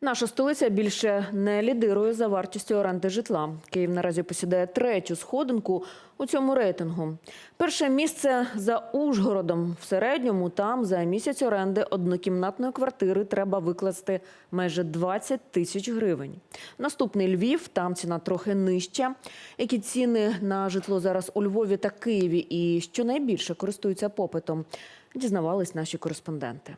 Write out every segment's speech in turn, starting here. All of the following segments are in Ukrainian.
Наша столиця більше не лідирує за вартістю оренди житла. Київ наразі посідає третю сходинку у цьому рейтингу. Перше місце за Ужгородом. В середньому там за місяць оренди однокімнатної квартири треба викласти майже 20 тисяч гривень. Наступний Львів, там ціна трохи нижча. Які ціни на житло зараз у Львові та Києві і що найбільше користуються попитом, дізнавались наші кореспонденти.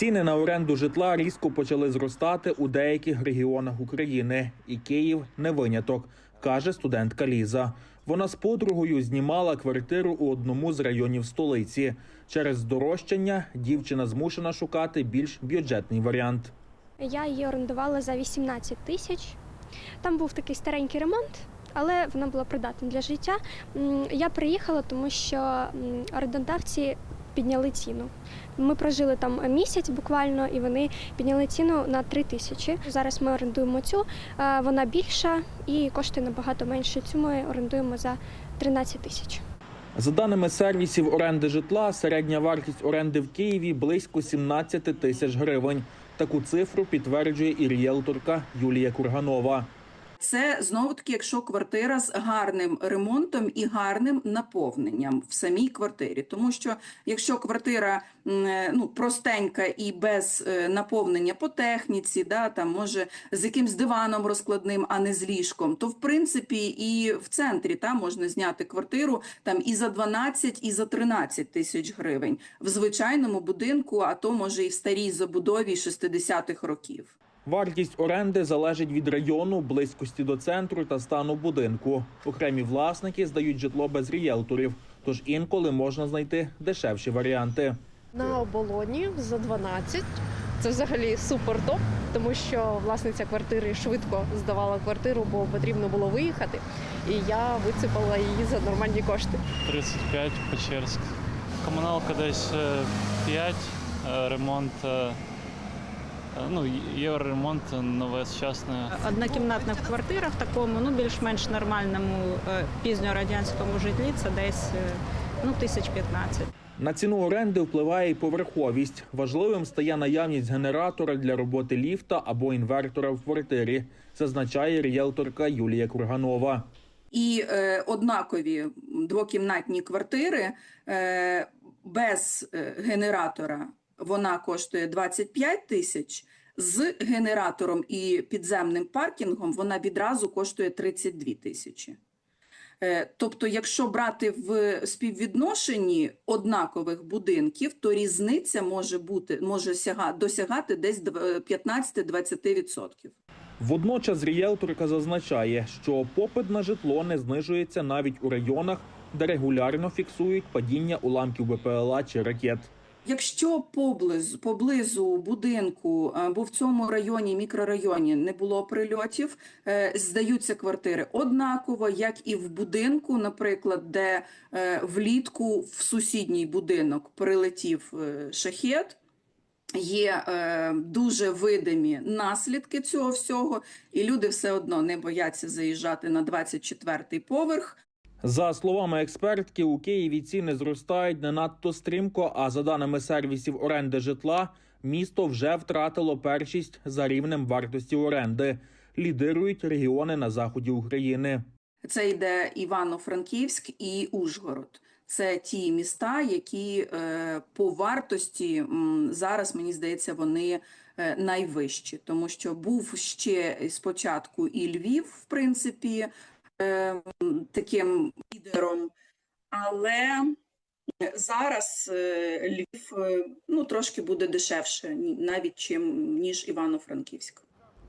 Ціни на оренду житла різко почали зростати у деяких регіонах України, і Київ не виняток, каже студентка Ліза. Вона з подругою знімала квартиру у одному з районів столиці. Через здорожчання дівчина змушена шукати більш бюджетний варіант. Я її орендувала за 18 тисяч. Там був такий старенький ремонт, але вона була придатна для життя. Я приїхала, тому що орендодавці підняли ціну. Ми прожили там місяць буквально, і вони підняли ціну на 3 тисячі. Зараз ми орендуємо цю, е, вона більша і коштує набагато менше. Цю ми орендуємо за 13 тисяч. За даними сервісів оренди житла, середня вартість оренди в Києві близько 17 тисяч гривень. Таку цифру підтверджує і ріелторка Юлія Курганова. Це знову таки, якщо квартира з гарним ремонтом і гарним наповненням в самій квартирі. Тому що якщо квартира е, ну, простенька і без е, наповнення по техніці, да, там може з якимсь диваном розкладним, а не з ліжком, то в принципі і в центрі та, можна зняти квартиру там і за 12, і за 13 тисяч гривень в звичайному будинку, а то може і в старій забудові 60-х років. Вартість оренди залежить від району, близькості до центру та стану будинку. Окремі власники здають житло без ріелторів, тож інколи можна знайти дешевші варіанти. На оболоні за 12. Це взагалі супер топ, тому що власниця квартири швидко здавала квартиру, бо потрібно було виїхати. І я вицепила її за нормальні кошти. 35 Печерськ. Комуналка десь е, 5, е, ремонт. Е, Ну, євроремонт нове сучасне. Однокімнатна квартира в такому ну більш-менш нормальному е, пізньорадянському житлі це десь е, ну тисяч 15. На ціну оренди впливає і поверховість. Важливим стає наявність генератора для роботи ліфта або інвертора в квартирі, зазначає ріелторка Юлія Курганова. І е, однакові двокімнатні квартири е, без генератора вона коштує 25 тисяч. З генератором і підземним паркінгом вона відразу коштує 32 тисячі. Е, Тобто, якщо брати в співвідношенні однакових будинків, то різниця може бути може сяга, досягати десь 15-20%. Водночас ріелторка зазначає, що попит на житло не знижується навіть у районах, де регулярно фіксують падіння уламків БПЛА чи ракет. Якщо поблизу, поблизу будинку або в цьому районі, мікрорайоні не було прильотів, е, здаються квартири однаково, як і в будинку, наприклад, де е, влітку в сусідній будинок прилетів е, шахет. Є е, дуже видимі наслідки цього всього, і люди все одно не бояться заїжджати на 24-й поверх. За словами експертки, у Києві ціни зростають не надто стрімко. А за даними сервісів оренди житла, місто вже втратило першість за рівнем вартості оренди. Лідирують регіони на заході України. Це йде Івано-Франківськ і Ужгород. Це ті міста, які е, по вартості зараз, мені здається, вони е, найвищі, тому що був ще спочатку і Львів, в принципі, е, таким лідером, але зараз е, Львів е, ну, трошки буде дешевше, навіть чим ніж Івано-Франківськ.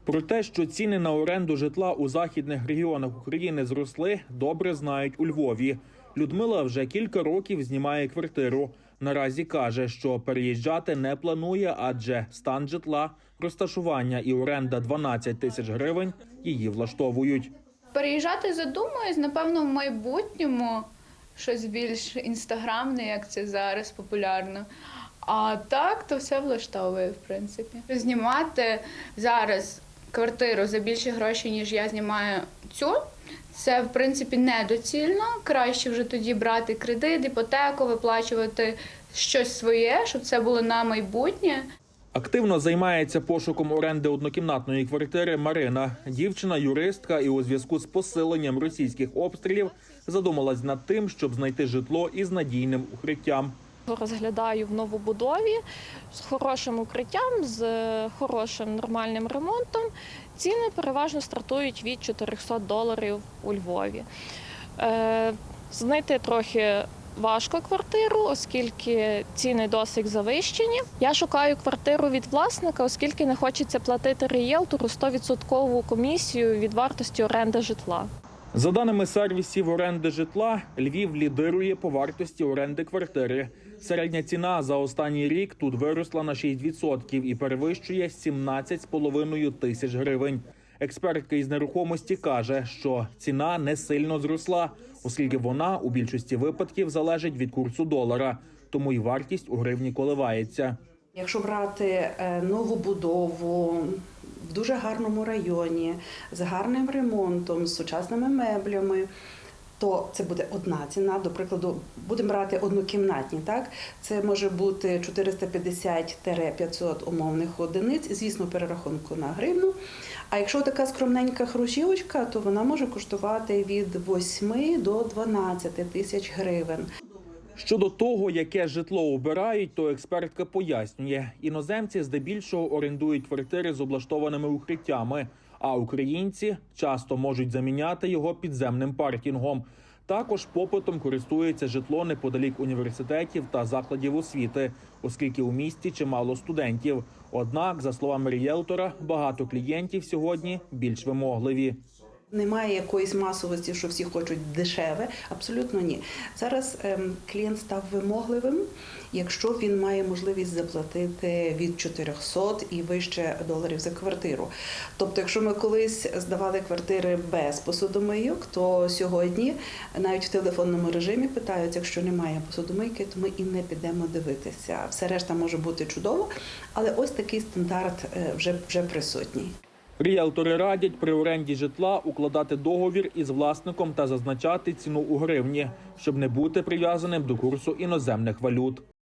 Про те, що ціни на оренду житла у західних регіонах України зросли, добре знають у Львові. Людмила вже кілька років знімає квартиру. Наразі каже, що переїжджати не планує, адже стан житла, розташування і оренда 12 тисяч гривень її влаштовують. Переїжджати задумуюсь, напевно, в майбутньому щось більш інстаграмне, як це зараз популярно. А так, то все влаштовує, в принципі. Знімати зараз квартиру за більше грошей, ніж я знімаю цю. Це в принципі недоцільно. Краще вже тоді брати кредит, іпотеку, виплачувати щось своє, щоб це було на майбутнє. Активно займається пошуком оренди однокімнатної квартири Марина. Дівчина юристка і у зв'язку з посиленням російських обстрілів задумалась над тим, щоб знайти житло із надійним укриттям. Розглядаю в новобудові з хорошим укриттям, з хорошим нормальним ремонтом. Ціни переважно стартують від 400 доларів у Львові. Е, знайти трохи важко квартиру, оскільки ціни досить завищені. Я шукаю квартиру від власника, оскільки не хочеться платити рієлтору 100% комісію від вартості оренди житла. За даними сервісів оренди житла, Львів лідирує по вартості оренди квартири. Середня ціна за останній рік тут виросла на 6% і перевищує 17,5 тисяч гривень. Експертка із нерухомості каже, що ціна не сильно зросла, оскільки вона у більшості випадків залежить від курсу долара, тому й вартість у гривні коливається. Якщо брати е, нову будову в дуже гарному районі, з гарним ремонтом, з сучасними меблями, то це буде одна ціна. До прикладу, будемо брати однокімнатні. Так це може бути 450-500 умовних одиниць, звісно, перерахунку на гривну. А якщо така скромненька хрущівочка, то вона може коштувати від 8 до 12 тисяч гривень. Щодо того, яке житло обирають, то експертка пояснює: іноземці здебільшого орендують квартири з облаштованими укриттями, а українці часто можуть заміняти його підземним паркінгом. Також попитом користується житло неподалік університетів та закладів освіти, оскільки у місті чимало студентів. Однак, за словами рієлтора, багато клієнтів сьогодні більш вимогливі. Немає якоїсь масовості, що всі хочуть дешеве. Абсолютно ні. Зараз ем, клієнт став вимогливим, якщо він має можливість заплатити від 400 і вище доларів за квартиру. Тобто, якщо ми колись здавали квартири без посудомийок, то сьогодні навіть в телефонному режимі питають, якщо немає посудомийки, то ми і не підемо дивитися. Все решта може бути чудово, але ось такий стандарт е, вже, вже присутній. Ріелтори радять при оренді житла укладати договір із власником та зазначати ціну у гривні, щоб не бути прив'язаним до курсу іноземних валют.